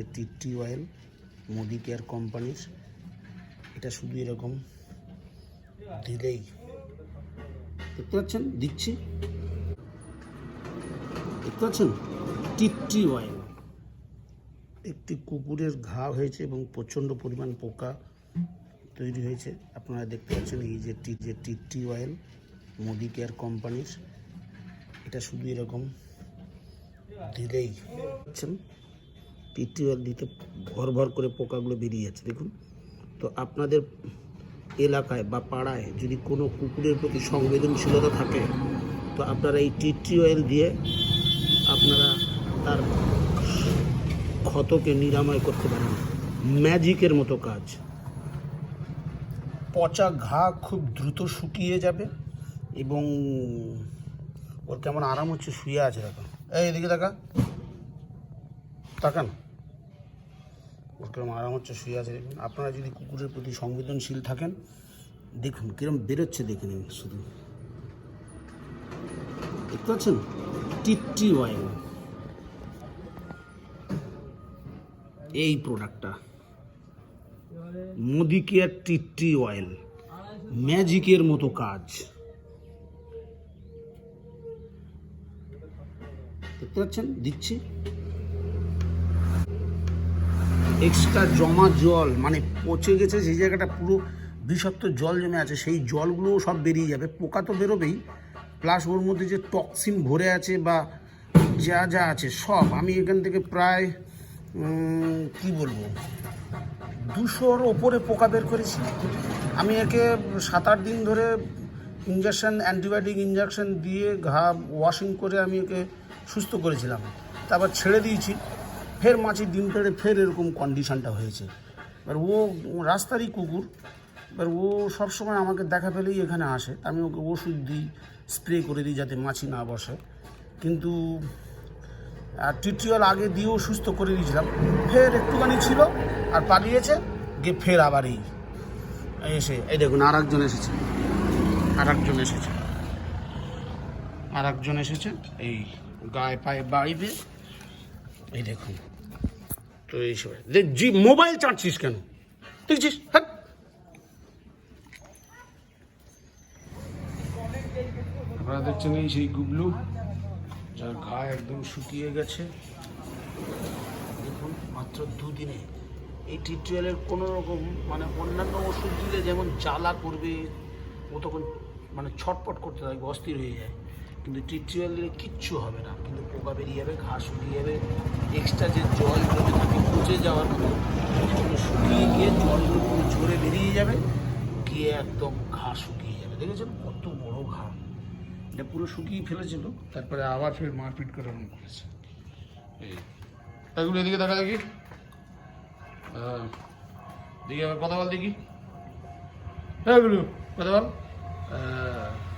যে TT oil Modi care কোম্পানির এটা শুধু এরকম দিলেই। দেখতে পাচ্ছেন? দিচ্ছি। দেখতে পাচ্ছেন? টিটি অয়েল একটি কুকুরের ঘা হয়েছে এবং প্রচণ্ড পরিমাণ পোকা তৈরি হয়েছে। আপনারা দেখতে পাচ্ছেন এই যে টি যে টিটি অয়েল মোদি কেয়ার কোম্পানির এটা শুধু এরকম দিলেই। বুঝছেন অয়েল দিতে ভর ভর করে পোকাগুলো বেরিয়ে যাচ্ছে, দেখুন। তো আপনাদের এলাকায় বা পাড়ায় যদি কোনো কুকুরের প্রতি সংবেদনশীলতা থাকে, তো আপনারা এই টিটি অয়েল দিয়ে আপনারা তার ক্ষতকে নিরাময় করতে পারেন। ম্যাজিকের মতো কাজ। পচা ঘা খুব দ্রুত শুকিয়ে যাবে এবং ওর কেমন আরাম হচ্ছে শুয়ে আছে দেখো। এই এদিকে দেখা। তাকান। ওর আরাম হচ্ছে, শুয়ে আছে। দেখুন আপনারা যদি কুকুরের প্রতি সংবেদনশীল থাকেন, দেখুন, কিরম বেরোচ্ছে, দেখে নিন শুধু। দেখতে পাচ্ছেন? টিটি অয়েল এই প্রোডাক্টটা মোদি কেয়ার টিটি অয়েল ম্যাজিকের মতো কাজ। দেখতে পাচ্ছেন? দিচ্ছি। এক্সট্রা জমা জল মানে পচে গেছে সেই জায়গাটা পুরো বিষাক্ত জল জমে আছে, সেই জলগুলোও সব বেরিয়ে যাবে। পোকা তো বেরোবেই প্লাস ওর মধ্যে যে টক্সিন ভরে আছে বা যা যা আছে সব, আমি এখান থেকে প্রায় কি বলব, দুশোর ওপরে পোকা বের করেছি। আমি একে সাত আট দিন ধরে ইঞ্জেকশন অ্যান্টিবায়োটিক ইঞ্জেকশন দিয়ে ঘা ওয়াশিং করে আমি একে সুস্থ করেছিলাম। তারপর ছেড়ে দিয়েছি। ফের মাছি ডিম পেড়ে ফের এরকম কন্ডিশনটা হয়েছে। এবার ও রাস্তারই কুকুর, এবার ও সবসময় আমাকে দেখা পেলেই এখানে আসে। আমি ওকে ওষুধ দিই স্প্রে করে দিই যাতে মাছি না বসে। কিন্তু টিট্রিওল আগে দিয়েও সুস্থ করে দিয়েছিলাম। ফের একটুখানি ছিল আর পালিয়েছে, গিয়ে ফের আবার এই, এসে, এই দেখুন আর একজন এসেছে। আর একজন এসেছে। আর একজন এসেছে, এই গায়ে পায়ে বাড়িতে এই দেখুন। তো এই সব। দেখ জি, মোবাইল চাটছিস কেন? দেখছিস? হ্যাঁ আপনারা দেখছেন এই সেই গুবলু যার ঘা একদম শুকিয়ে গেছে। দেখুন, মাত্র দুদিনে এই টিটুয়েলের কোনো রকম মানে অন্যান্য ওষুধ দিলে যেমন জ্বালা করবে, ও তখন মানে ছটপট করতে থাকবে অস্থির হয়ে যায়। কিন্তু টিটুয়েল দিলে কিচ্ছু হবে না। কিন্তু পোকা বেরিয়ে যাবে, ঘাস শুকিয়ে যাবে এক্সট্রা যে জল জমে থাকে, পচে যাওয়ার মতো সেগুলো শুকিয়ে গিয়ে জলগুলো পুরো ঝরে বেরিয়ে যাবে, গিয়ে একদম ঘা শুকিয়ে যাবে। দেখেছেন কত বড় ঘা এটা পুরো শুকিয়ে ফেলেছিল তারপরে আবার ফের মারপিট করে রং করেছে। এই এগুলো এদিকে দেখা দেখি। হ্যাঁ। দেখি আবার কথা বল দেখি। হ্যাঁ গুলো, কথা বল। হ্যাঁ।